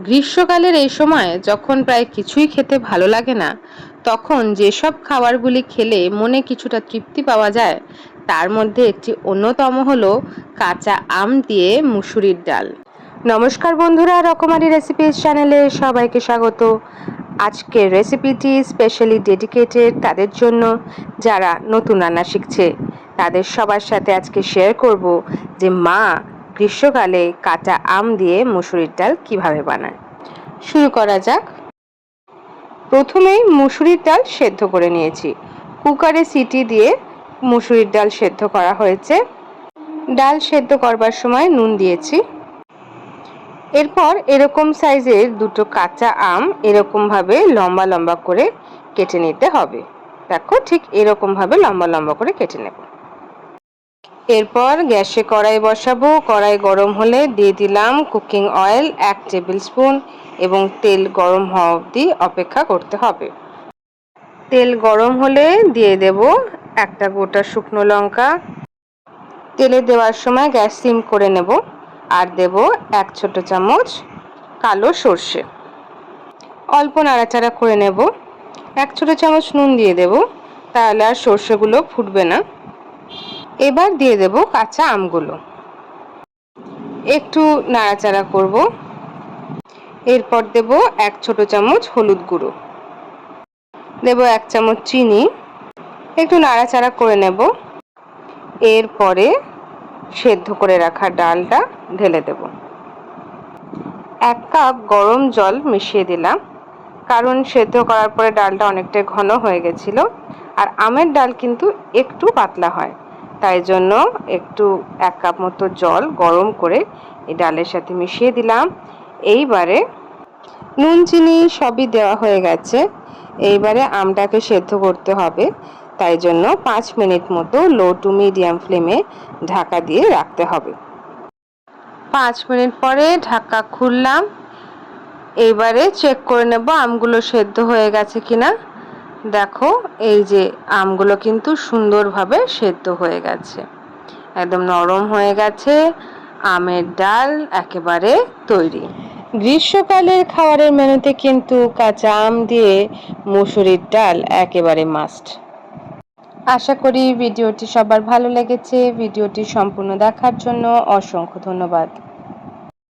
গ্রীষ্মকালের এই সময় যখন প্রায় কিছুই খেতে ভালো লাগে না, তখন যেসব খাবারগুলি খেলে মনে কিছুটা তৃপ্তি পাওয়া যায়, তার মধ্যে একটি অন্যতম হলো কাঁচা আম দিয়ে মুসুরির ডাল। নমস্কার বন্ধুরা, রকমারি রেসিপিস চ্যানেলে সবাইকে স্বাগত। আজকের রেসিপিটি স্পেশালি ডেডিকেটেড তাদের জন্য, যারা নতুন রান্না শিখছে, তাদের সবার সাথে আজকে শেয়ার করব যে মা গ্রীষ্মকালে কাঁচা আম দিয়ে মুসুরির ডাল কীভাবে বানায়? শুরু করা যাক। প্রথমেই মুসুরির ডাল সেদ্ধ করে নিয়েছি। কুকারে সিটি দিয়ে মুসুরির ডাল সেদ্ধ করা হয়েছে। ডাল সেদ্ধ করবার সময় নুন দিয়েছি। এরপর এরকম সাইজের দুটো কাঁচা আম এরকমভাবে লম্বা লম্বা করে কেটে নিতে হবে। দেখো ঠিক এরকমভাবে লম্বা লম্বা করে কেটে নেব। এরপর গ্যাসে কড়াই বসাবো। কড়াই গরম হলে দিয়ে দিলাম কুকিং অয়েল এক টেবিল স্পুন এবং তেল গরম হওয়া অবধি অপেক্ষা করতে হবে। তেল গরম হলে দিয়ে দেব একটা গোটা শুকনো লঙ্কা। তেলে দেওয়ার সময় গ্যাস সিম করে নেব আর দেব এক ছোট চামচ কালো সর্ষে। অল্প নাড়াচাড়া করে নেব। এক ছোট চামচ নুন দিয়ে দেব। তাহলে আর সর্ষেগুলো ফুটবে না। এবার দিয়ে দেব কাঁচা আমগুলো। একটু নাড়াচাড়া করব। এরপর দেব এক ছোট চামচ হলুদ গুঁড়ো। দেব এক চামচ চিনি। একটু নাড়াচাড়া করে নেব। এরপরে সেদ্ধ করে রাখা ডালটা ঢেলে দেব। এক কাপ গরম জল মিশিয়ে দিলাম, কারণ সেদ্ধ করার পরে ডালটা অনেকটাই ঘন হয়ে গেছিল, আর আমের ডাল কিন্তু একটু পাতলা হয়। তাই জন্য একটু এক কাপ মতো জল গরম করে এই ডালের সাথে মিশিয়ে দিলাম। এইবারে নুন, চিনি সবই দেওয়া হয়ে গেছে। এইবারে আমটাকে সেদ্ধ করতে হবে। তাই জন্য পাঁচ মিনিট মতো লো টু মিডিয়াম ফ্লেমে ঢাকা দিয়ে রাখতে হবে। পাঁচ মিনিট পরে ঢাকা খুললাম। এইবারে চেক করে নেব আমগুলো সেদ্ধ হয়ে গেছে কিনা। দেখো এই যে আমগুলো কিন্তু সুন্দরভাবে সেদ্ধ হয়ে গেছে। একদম নরম হয়ে গেছে আমের ডাল একেবারে তৈরি। গ্রীষ্মকালের খাবারের মেনুতে কিন্তু কাঁচা আম দিয়ে মুসুরির ডাল একেবারে মাস্ট। আশা করি ভিডিওটি সবার ভালো লেগেছে। ভিডিওটি সম্পূর্ণ দেখার জন্য অসংখ্য ধন্যবাদ।